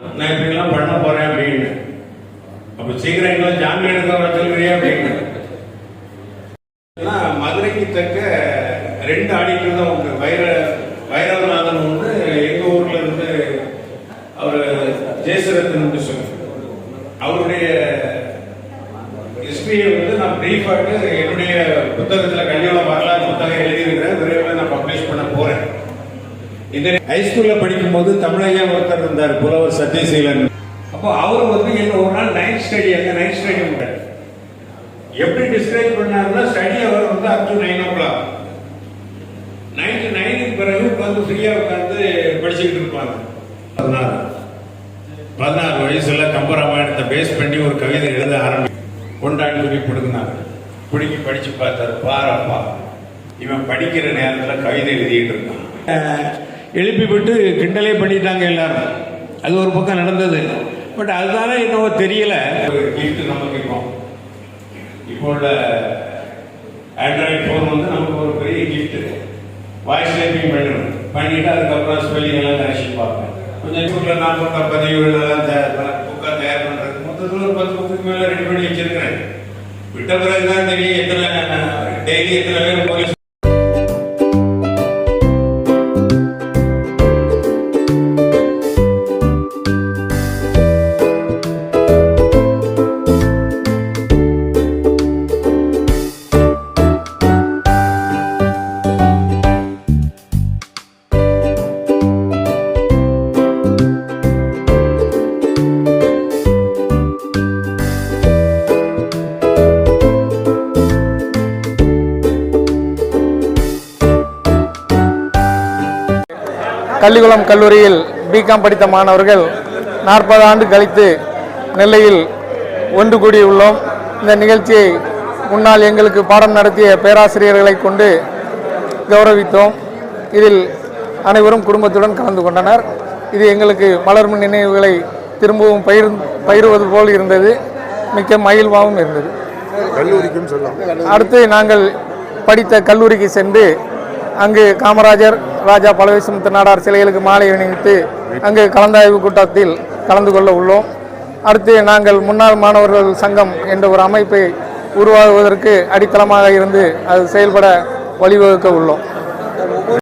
நான் இப்படிலாம் பண்ண போறேன் அப்படின்னு. அப்ப சீக்கிரம் எங்களை ஜாமீன் எடுக்க வர சொல்லுறியா அப்படின்னு. மதுரைக்கு தக்க ரெண்டு ஆடிட்டர் தான் உண்டு. வைர வைரவநாதன் ஒன்று எங்க ஊர்ல இருந்து அவர் ஜெயசரத்தன் சொல்லி அவருடைய ஹிஸ்டரியை வந்து நான் பிரீஃபாட்டு என்னுடைய புத்தகத்தில் கல்யாண வரலாறு புத்தகம் எழுதியிருக்கிறேன். விரைவில் நான் இது ஹைஸ்கூல்ல படிக்கும்போது தமிழையா ஒருத்தர் இருந்தார் புலவர் சத்யசீலன். அப்போ அவர் வந்து என்ன ஒரு நாள் நைட் ஸ்டடி அந்த நைட் ஸ்டடி எப்படி டிஸ்கிரைப் பண்ணாருன்னா ஸ்டடி அவர் வந்து up to nine o'clock ninety நைனுக்கு பிறகு உட்காந்து ஃப்ரீயாக உட்காந்து படிச்சுக்கிட்டு இருப்பாங்க. பதினாறு. பதினாறு வயசுல கம்பராமாயணத்தை பேஸ் பண்ணி ஒரு கவிதை எழுத ஆரம்பி கொண்டாடி சொல்லி கொடுக்குனாங்க பிடிக்கி படிச்சு பார்த்தாரு பாரப்பா. இவன் படிக்கிற நேரத்தில் கவிதை எழுதிட்டு இருக்கான். எழுப்பிவிட்டு கிண்டலே பண்ணிட்டாங்க எல்லாரும். அது ஒரு பக்கம் நடந்தது. பட் அதுதானே என்னவோ தெரியல. ஒரு நம்ம நமக்கு இப்போ உள்ள ஆண்ட்ராய்டு ஃபோன் வந்து நமக்கு ஒரு பெரிய கிஃப்ட் வாய்ஸ் டைப்பிங் பண்ணணும் பண்ணிட்டு அதுக்கப்புறம் ஸ்பெல்லிங் எல்லாம் கரெக்ஷன் பார்ப்பேன். கொஞ்சம் யூடியூப்ல நான் போட்ட பதிவுகள் எல்லாம் புக்கா தயார் பண்றது மொத்தத்தில் ஒரு பத்து புக்கு மேலே ரெடி பண்ணி வச்சிருக்கிறேன். விட்ட பிறகுதான் தெரியும் எத்தனை டெய்லி எத்தனை பேர் போலீஸ் கள்ளிக்குளம் கல்லூரியில் பிகாம் படித்த மாணவர்கள் நாற்பது ஆண்டு கழித்து நெல்லையில் ஒன்று கூடியுள்ளோம். இந்த நிகழ்ச்சியை முன்னால் எங்களுக்கு பாடம் நடத்திய பேராசிரியர்களை கொண்டு கௌரவித்தோம். இதில் அனைவரும் குடும்பத்துடன் கலந்து கொண்டனர். இது எங்களுக்கு மலர்மின் நினைவுகளை திரும்பவும் பயிர் பயிறுவது போல் இருந்தது. மிக்க மகிழ்வாகவும் இருந்தது. அடுத்து நாங்கள் படித்த கல்லூரிக்கு சென்று அங்கு காமராஜர் ராஜா பலவேசம் திருநாடார் சிலைகளுக்கு மாலை அணிவித்து அங்கு கலந்தாய்வு கூட்டத்தில் கலந்து கொள்ள உள்ளோம். அடுத்து நாங்கள் முன்னாள் மாணவர்கள் சங்கம் என்ற ஒரு அமைப்பை உருவாகுவதற்கு அடித்தளமாக இருந்து அது செயல்பட வழிவகுக்க உள்ளோம்.